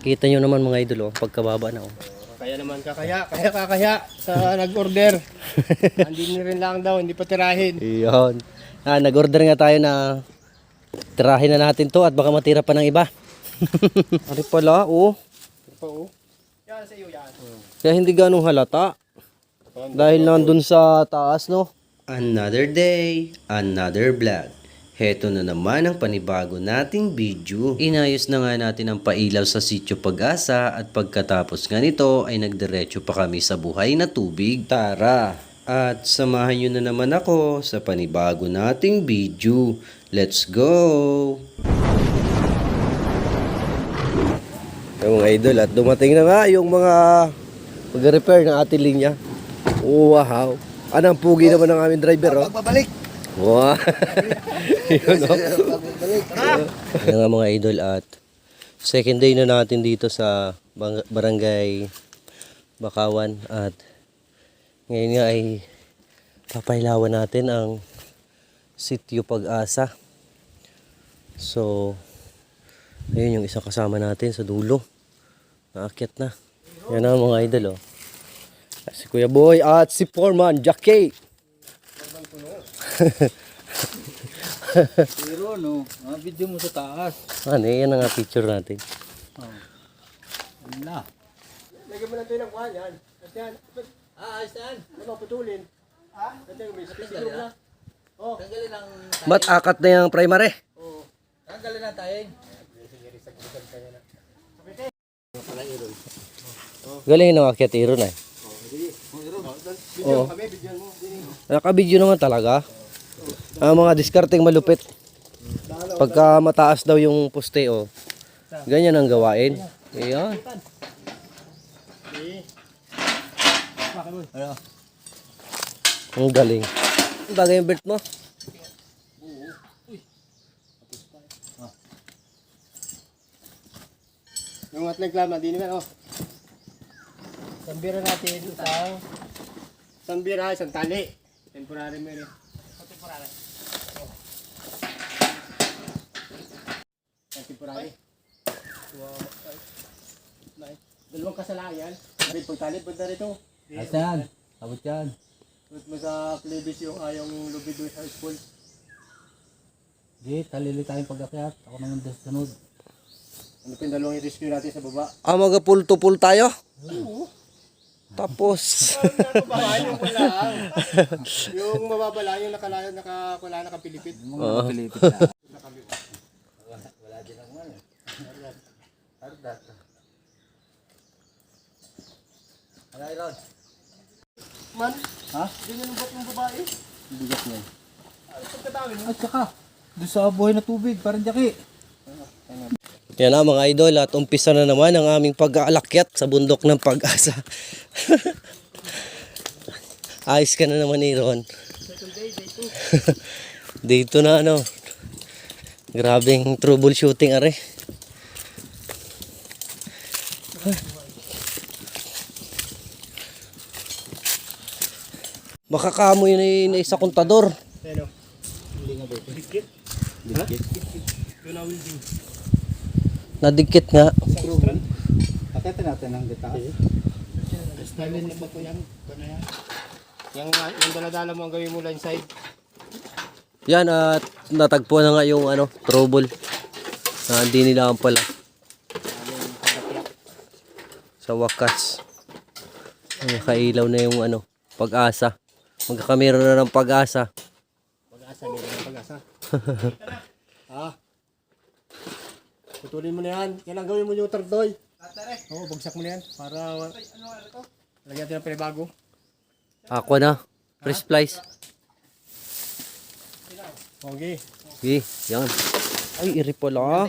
Kita nyo naman mga idol, oh, pagkababa na. Oh. Kaya naman kakaya, kaya kakaya sa nag-order. Hindi rin lang daw, hindi pa tirahin. Iyon. Ah, nag-order nga tayo na tirahin na natin to at baka matira pa ng iba. Ari pala, oh. Ito pa oh. Yan sa iyo yan. Kaya hindi ganong halata. Dahil nandun sa taas, no? Another day, another vlog. Heto na naman ang panibago nating video. Inayos na nga natin ang pailaw sa sitio Pag-asa at pagkatapos nga nito ay nagdiretso pa kami sa buhay na tubig. Tara! At samahan nyo na naman ako sa panibago nating video. Let's go! Yung idol at dumating na nga yung mga mag-repair ng ating linya. Wow! Anong pugi naman ng aming driver, oh. Pagbabalik. Wow! Yun, nga mga idol at second day na natin dito sa barangay Bakawan at ngayon nga ay papailawan natin ang sitio Pag-asa. So, ayun yung isang kasama natin sa dulo. Naakyat na. Yan ang mga idol oh. Si Kuya Boy at si Foreman Jackie. Pero no, ah, video mo sa taas. Ano, yan ang picture natin. Oh. Wala. Lagyan mo lang tayo ng kuhan yan. At yan. Ah, ayos yan. Ano putulin? Ha? Yan, may siguro na. Oh. Tanggalin ang Mat akat na yung primary. Oo. tanggalin ang tayeng. Galing ng akyat iro na eh. Video kami, video mo. Nakabidyo naman talaga. Ang mga diskarteng malupit. Pagka mataas daw yung poste oh. Ganyan ang gawain. Ayan. Ano? Ang galing. Ang bagay yung belt mo. Yung at reklama, di naman, oh. Sambira natin isang sambira, isang tali. Temporary. Oh, temporary. Oh. Yan, temporary. Wow. Ay. Nice. Dalawang kasalanan yan. Sabi, pagtali, punta rito. Na yan. Abot yan. Put mo sa plebis yung ayong lubido sa school. Di, talili tayong pag-akyat. Ako doon sa sunod. Ano pa yung dalawang i-rescue natin sa baba? Ah, maga pull to pull tayo. Tapos. Mababa yung wala. yung yung nakalayo, nakakula, nakapilipit. Yung mga Pilipit na. Wala Iron. Man, Ha? ganyan ang ba't ng babae? Bigat mo. Ay, mo. At saka, doon sa buhay na tubig, parang jaki. Yan na mga idol at umpisa na naman ang aming pag-aalakyat sa bundok ng pag-asa. Ayos ka na naman Aaron. Dito na ano. Grabing troubleshooting are. Makakamoy na yun na isa kontador. Ano? Dikit. Nadikit nga. Akitin natin ang detaas. Stalin na ba po yan? Ano yan? Yung, yung daladala mo ang gawin mo line side. Yan at natagpo na nga yung ano, trouble. Na hindi nila pala. Sa wakas. Nakailaw na yung ano, pag-asa. Magkakamera na ng pag-asa. Pag-asa, meron ng pag-asa. ha? Putulin mo na yan. Kailangan gawin mo yung tardoy. Oo, bagsak mo na yan. Para... Lagyan natin ng panibago. Aqua na. Fresh flies. Okay. Okay, yan. Ay, iri pala.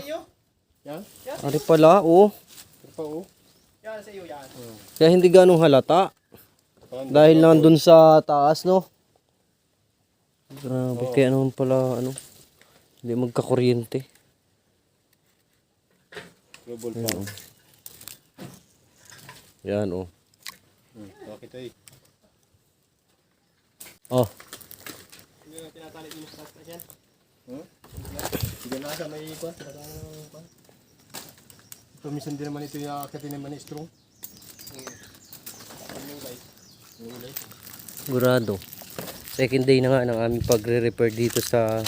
Yan. Iri pala, oh. Ito pa oh. Yan sa iyo yan. Kaya hindi ganong halata. Dahil nandun sa taas, no? Grabe, kaya naman pala, ano, hindi magkakuryente. Global pa. Yan, oh. Okay to eh. Oh, Hindi na tinatali yung start na yan. Hmm? Sige na sa may. Talagang kwan. Tumisan din naman ito yung naman ni strong. Sigurado. Second day na nga ng aming pagre-repair dito sa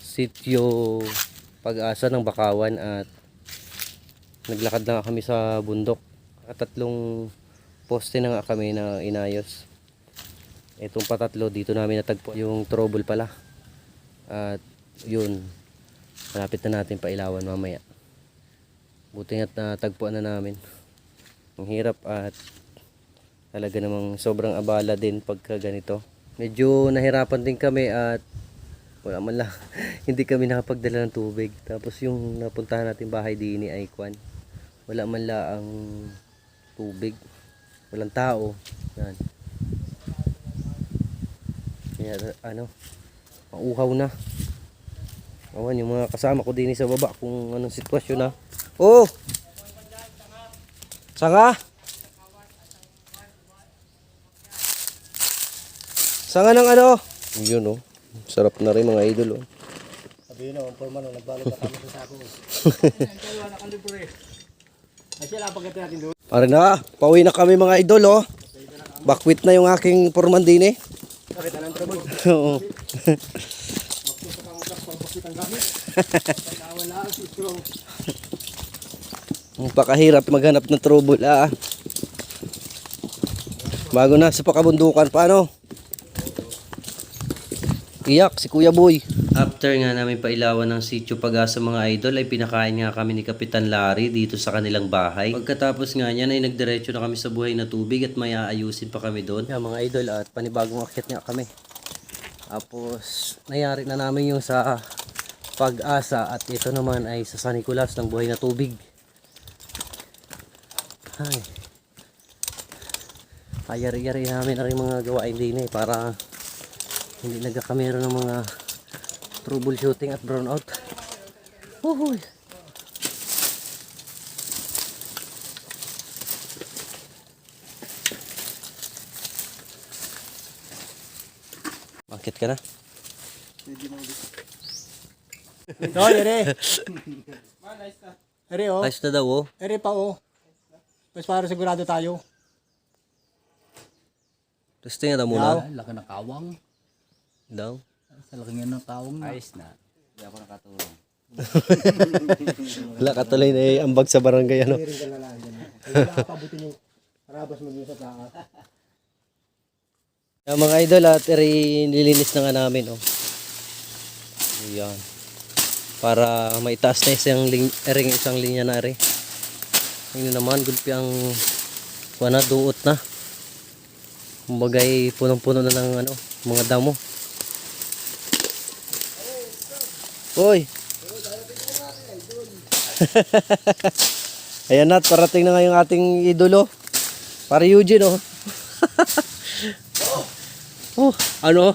sitio pag-asa ng Bakawan at naglakad na kami sa bundok. Tatlong poste na nga kami na inayos. Itong patatlo dito namin natagpo yung trouble pala. At yun, malapit na natin pailawan mamaya. Buti nga't natagpuan na namin. Ang hirap at talaga namang sobrang abala din pagka ganito. Medyo nahirapan din kami at wala man lang, hindi kami nakapagdala ng tubig. Tapos yung napuntahan natin bahay din ni Aikwan, wala man lang ang tubig. Walang tao. Yan. Kaya ano, mauhaw na. Awan yung mga kasama ko din sa baba kung anong sitwasyon na. Oh! Sanga? Sanga ng ano? Yun oh. Sarap na rin mga idol oh. Sabi yun, ang forma nung nagbalot na kami sa sako. Ay sila, pagkati natin doon. Pare na, pauwi na kami mga idol oh. Bakwit na yung aking porman din eh. Nakita ng trouble. Oo. Magpusa kang utak pang bakit ang gamit. Lang si strong. Ang pakahirap maghanap ng trouble ah. Bago na sa pakabundukan paano? Iyak si Kuya Boy. After nga namin pailawan ng sitio pag-asa mga idol ay pinakain nga kami ni Kapitan Larry dito sa kanilang bahay. Pagkatapos nga niyan ay nagdiretso na kami sa buhay na tubig at may aayusin pa kami doon. Yeah, mga idol at panibagong akyat nga kami. Tapos nayari na namin yung sa pag-asa at ito naman ay sa San Nicolas ng buhay na tubig. Ay. Ayari-yari namin na rin mga gawain din eh para hindi nagkakamero ng mga troubleshooting at brownout. Uhuy. Bakit ka na? No, ere. Ere oh. Ayos na daw oh. Ere pa oh. Mas para sigurado tayo. Testing na daw muna. Laki ng kawang. Daw. Sa laki nga ng kawang na. Ayos na. Hindi ako nakatulong. Wala ka tuloy na eh, ambag sa barangay ano. Ere ka na lang yan. Wala ka pabutin yung karabas mo dun sa taas. Mga idol at eri nilinis na nga namin oh. Ayan. Para maitaas na isang ling ering isang linya na eri. Yun naman gulpi ang wana duot na. Kumbagay punong-puno na ng ano, mga damo. Hoy. Ayan na, at parating na nga yung ating idolo. Para Eugene oh. Oh, ano?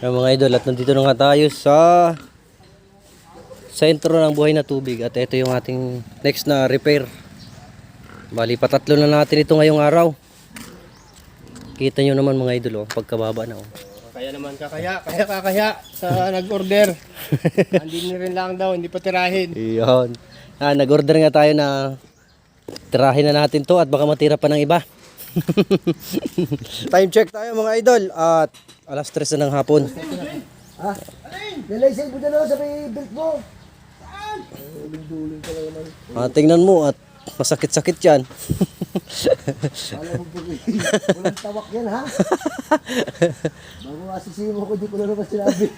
Yung mga idol, at nandito na nga tayo sa sentro ng buhay na tubig at ito yung ating next na repair. Bali, patatlo na natin ito ngayong araw. Kita nyo naman mga idol, oh, pagkababa na. Oh. Kaya naman kakaya, kaya kakaya sa nag-order. Hindi na rin lang daw, hindi pa tirahin. Iyon. Ah, nag-order nga tayo na tirahin na natin to at baka matira pa ng iba. Time check tayo mga idol at alas 3 na ng hapon. Ha? Nilaysay mo dalawa sa may belt mo. Ah, tingnan mo at masakit-sakit yan. Alam mo po, walang tawak yan ha. Bago asisimo ko, di ko na naman sinabi.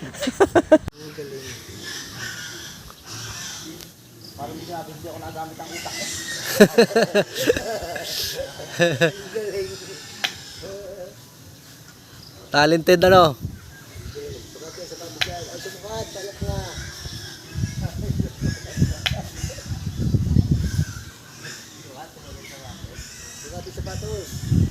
Parang hindi natin, hindi ako nagamit ang utak. Talented ano? Ay, sumukat, talak nga. Sapatos.